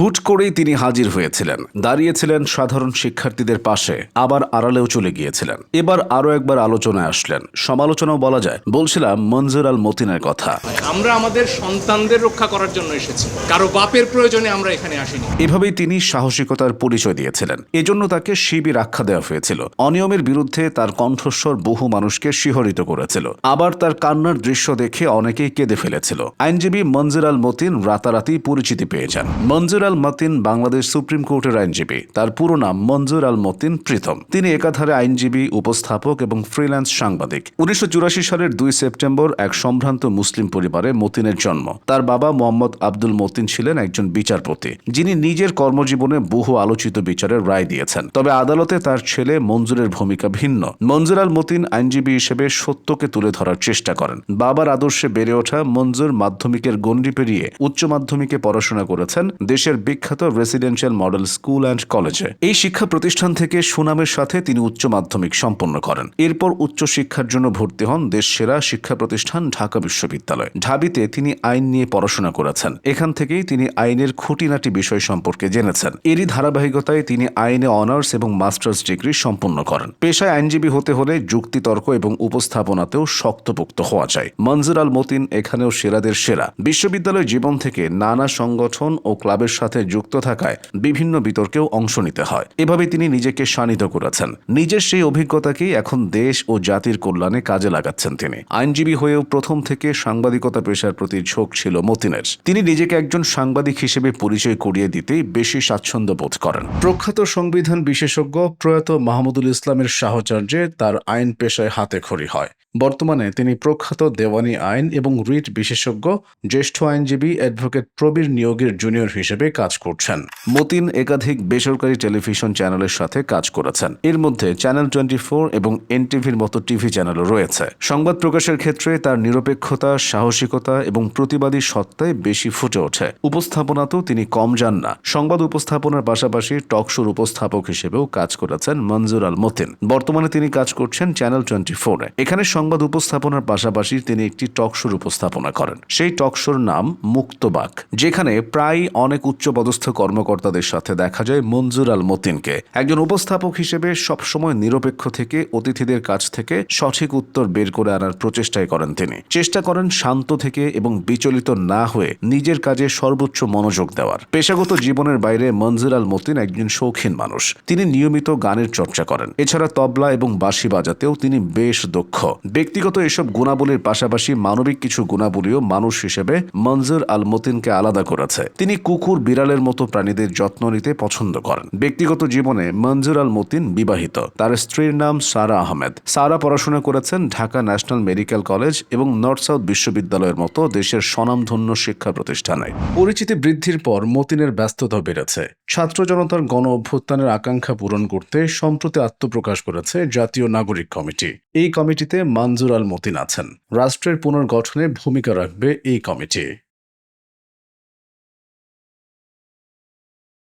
হুট করেই তিনি হাজির হয়েছিলেন। দাঁড়িয়েছিলেন সাধারণ শিক্ষার্থীদের পাশে আবার আড়ালেও চলে গিয়েছিলেন। এবার আরও একবার আলোচনায় আসলেন। সমালোচনাও বলা যায়। বলছিলাম মঞ্জুর আল মতিনের কথা। আমরা আমাদের সন্তানদের রক্ষা করার জন্য এসেছি। কারও বাপের প্রয়োজনে আমরা এখানে আসিনি। এভাবেই তিনি সাহসিকতার পরিচয় দিয়েছিলেন। এজন্য তাকে শিবির আখ্যা দেওয়া হয়েছিল। অনিয়মের বিরুদ্ধে তার কণ্ঠস্বর বহু মানুষকে শিহরিত করেছিল। আবার তার কান্নার দৃশ্য দেখে অনেকেই কেঁদে ফেলেছিল। আইনজীবী মঞ্জুর আল মতিন রাতারাতি পরিচিতি পেয়ে যান। মঞ্জুর আল মতিন বাংলাদেশ সুপ্রিম কোর্টের আইনজীবী। তার পুরো নাম মঞ্জুর আল মতিন প্রীতম। তিনি একাধারে আইনজীবী, উপস্থাপক এবং ফ্রিল্যান্স সাংবাদিক। উনিশশো সালের দুই সেপ্টেম্বর এক সম্ভ্রান্ত মুসলিম পরিবারে মতিনের জন্ম। তার বাবা মোহাম্মদ আব্দুল মতিন ছিলেন একজন বিচারপতি, যিনি নিজের কর্মজীবনে বহু আলোচিত বিচারের রায় দিয়েছেন। তবে আদালতে তার ছেলে মঞ্জুরের ভূমিকা ভিন্ন। মঞ্জুর আল মতিন আইনজীবী হিসেবে সত্যকে তুলে ধরার চেষ্টা করেন। বাবার আদর্শে বেড়ে ওঠা মঞ্জুর মাধ্যমিকের গণ্ডি পেরিয়ে উচ্চ মাধ্যমিকে পড়াশোনা করেছেন দেশের বিখ্যাত রেসিডেন্সিয়াল মডেল স্কুল অ্যান্ড কলেজে এই শিক্ষা প্রতিষ্ঠান থেকে সুনামের সাথে তিনি উচ্চ মাধ্যমিক সম্পন্ন করেন। এরপর উচ্চ শিক্ষার জন্য ভর্তি হন দেশ সেরা শিক্ষা প্রতিষ্ঠান ঢাকা বিশ্ববিদ্যালয়। ঢাবিতে তিনি আইন নিয়ে পড়াশোনা করেছেন। এখান থেকেই তিনি আইনের খুঁটিনাটি বিষয় সম্পর্কে জেনেছেন। এরই ধারাবাহিকতায় তিনি আইনে অনার্স এবং মাস্টার্স ডিগ্রি সম্পন্ন করেন। পেশায় আইনজীবী হতে হলে যুক্তিতর্ক এবং উপস্থাপনাতেও শক্তপোক্ত হওয়া চাই মঞ্জুর আল মতিন এখানেও সেরাদের সেরা। বিশ্ববিদ্যালয় জীবন থেকে নানা সংগঠন ও ক্লাবের সাথে যুক্ত থাকায় বিভিন্ন বিতর্কেও অংশ নিতে হয়। এভাবে তিনি নিজেকে শানিত করেছেন। নিজের সেই অভিজ্ঞতাকেই এখন দেশ ও জাতির কল্যাণে কাজে লাগাচ্ছেন তিনি। আইনজীবী হয়েও প্রথম থেকে সাংবাদিকতা পেশার প্রতি ঝোঁক ছিল মতিনের। তিনি নিজেকে একজন সাংবাদিক হিসেবে পরিচয় করিয়ে দিতেই বেশি স্বাচ্ছন্দ্য বোধ করেন। প্রখ্যাত সংবিধান বিশেষজ্ঞ প্রয়াত মাহমুদুল ইসলামের সাহচর্যে তার আইন পেশায় হাতে খড়ি হয়। বর্তমানে তিনি প্রখ্যাত দেওয়ানি আইন এবং রিট বিশেষজ্ঞ, জ্যেষ্ঠ আইনজীবী অ্যাডভোকেট প্রবীর নিয়োগের জুনিয়র হিসেবে কাজ করছেন। মতিন একাধিক বেসরকারি টেলিভিশন চ্যানেলের সাথে কাজ করেছেন। এর মধ্যে চ্যানেল টোয়েন্টি ফোর এবং এনটিভির মতো টিভি চ্যানেলও রয়েছে। সংবাদ প্রকাশের ক্ষেত্রে তার নিরপেক্ষতা, সাহসিকতা এবং প্রতিবাদী সত্তায় বেশি ফুটে ওঠে। উপস্থাপনাতেও তিনি কম যান না। সংবাদ উপস্থাপনার পাশাপাশি টক শোর উপস্থাপক হিসেবেও কাজ করেছেন মঞ্জুর আল মতিন। বর্তমানে তিনি কাজ করছেন চ্যানেল টোয়েন্টি ফোরে। এখানে সংবাদ উপস্থাপনার পাশাপাশি তিনি একটি টক শোর উপস্থাপনা করেন। সেই টক শোর নাম মুক্তবাক, যেখানে প্রায় অনেক উচ্চপদস্থ কর্মকর্তাদের সাথে দেখা যায় মঞ্জুর আল মতিনকে। একজন উপস্থাপক হিসেবে সবসময় নিরপেক্ষ থেকে অতিথিদের কাছ থেকে সঠিক উত্তর বের করে আনার প্রচেষ্টাই করেন তিনি। চেষ্টা করেন শান্ত থেকে এবং বিচলিত না হয়ে নিজের কাজে সর্বোচ্চ মনোযোগ দেওয়ার। পেশাগত জীবনের বাইরে মঞ্জুর আল মতিন একজন শৌখিন মানুষ। তিনি নিয়মিত গানের চর্চা করেন। এছাড়া তবলা এবং বাঁশি বাজাতেও তিনি বেশ দক্ষ। ব্যক্তিগত এসব গুণাবলীর পাশাপাশি মানবিক কিছু গুণাবলীও মানুষ হিসেবে মঞ্জুর আল মতিনকে আলাদা করেছে। তিনি কুকুর, বিড়ালের মতো প্রাণীদের যত্ন নিতে পছন্দ করেন। ব্যক্তিগত জীবনে মঞ্জুর আল মতিন বিবাহিত। তার স্ত্রীর নাম সারা আহমেদ। সারা পড়াশোনা করেছেন ঢাকা ন্যাশনাল মেডিকেল কলেজ এবং নর্থ সাউথ বিশ্ববিদ্যালয়ের মতো দেশের স্বনামধন্য শিক্ষা প্রতিষ্ঠানে। পরিচিতি বৃদ্ধির পর মতিনের ব্যস্ততা বেড়েছে। ছাত্র জনতার গণ অভ্যুত্থানের আকাঙ্ক্ষা পূরণ করতে সম্প্রতি আত্মপ্রকাশ করেছে জাতীয় নাগরিক কমিটি। এই কমিটিতে মঞ্জুর আল মতিন আছেন। রাষ্ট্রের পুনর্গঠনে ভূমিকা রাখবে এই কমিটি।